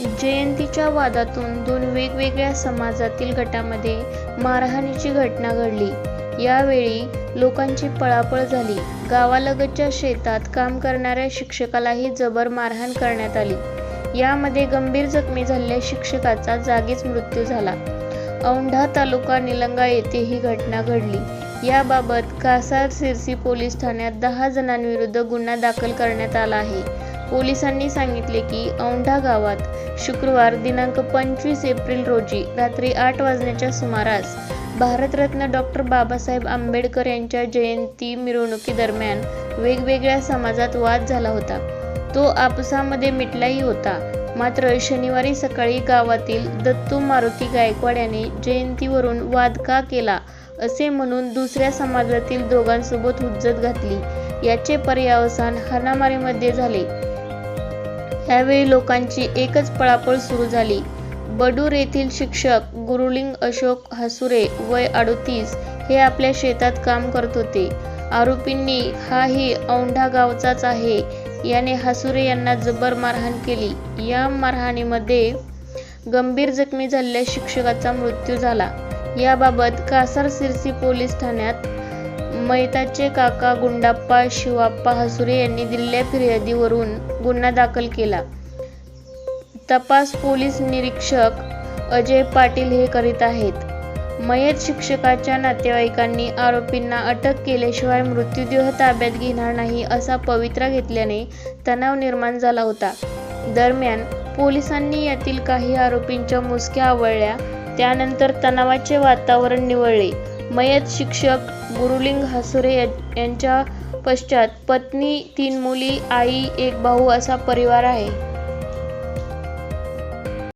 जयंतीच्या वादातून दोन वेगवेगळ्या समाजातील गटामध्ये मारहाणीची घटना घडली. यावेळी लोकांची पळापळ झाली. गावालगतच्या शेतात काम करणाऱ्या शिक्षकालाही जबर मारहाण करण्यात आली. यामध्ये गंभीर जखमी झालेल्या शिक्षकाचा जागीच मृत्यू झाला. औंढा तालुका निलंगा येथे ही घटना घडली. याबाबत कासार सिरसी पोलीस ठाण्यात दहा जणांविरुद्ध गुन्हा दाखल करण्यात आला आहे. पोलिसांनी सांगितले की औंढा गावात शुक्रवार दिनांक पंचवीस एप्रिल रोजी रात्री आठ वाजण्याच्या सुमारास भारतरत्न डॉक्टर बाबासाहेब आंबेडकर यांच्या जयंती मिरवणुकीदरम्यान वेगवेगळ्या समाजात वाद झाला होता. तो आपसामध्ये मिटलाही होता. मात्र शनिवारी सकाळी गावातील दत्तू मारुती गायकवाड याने जयंतीवरून वाद का केला असे म्हणून दुसऱ्या समाजातील दोघांसोबत हुज्जत घातली. याचे पर्यावसान हाणामारीमध्ये झाले. यावेळी लोकांची एकच पळापळ सुरू झाली. बडूर येथील शिक्षक गुरुलिंग अशोक हसुरे वय अडोतीस हे आपल्या शेतात काम करत होते. आरोपींनी हाही औंढा गावचाच आहे याने हसुरे यांना जबर मारहाण केली. या मारहाणीमध्ये गंभीर जखमी झालेल्या शिक्षकाचा मृत्यू झाला. याबाबत कासार सिरसी पोलीस ठाण्यात मैताचे काका गुंडाप्पा शिवाप्पा हसुरे यांनी दिलेल्या फिर्यादीवरून गुन्हा दाखल केला. तपास पोलीस निरीक्षक अजय पाटील हे करीत आहेत. मयत शिक्षकाच्या नातेवाईकांनी आरोपींना अटक केल्याशिवाय मृत्यूदेह ताब्यात घेणार नाही असा पवित्रा घेतल्याने तणाव निर्माण झाला होता. दरम्यान पोलिसांनी यातील काही आरोपींच्या मुसक्या आवळल्या त्यानंतर तणावाचे वातावरण निवळले. मयत शिक्षक गुरुलिंग हसुरे यांच्या पश्चात पत्नी तीन मुली आई एक भाऊ असा परिवार आहे.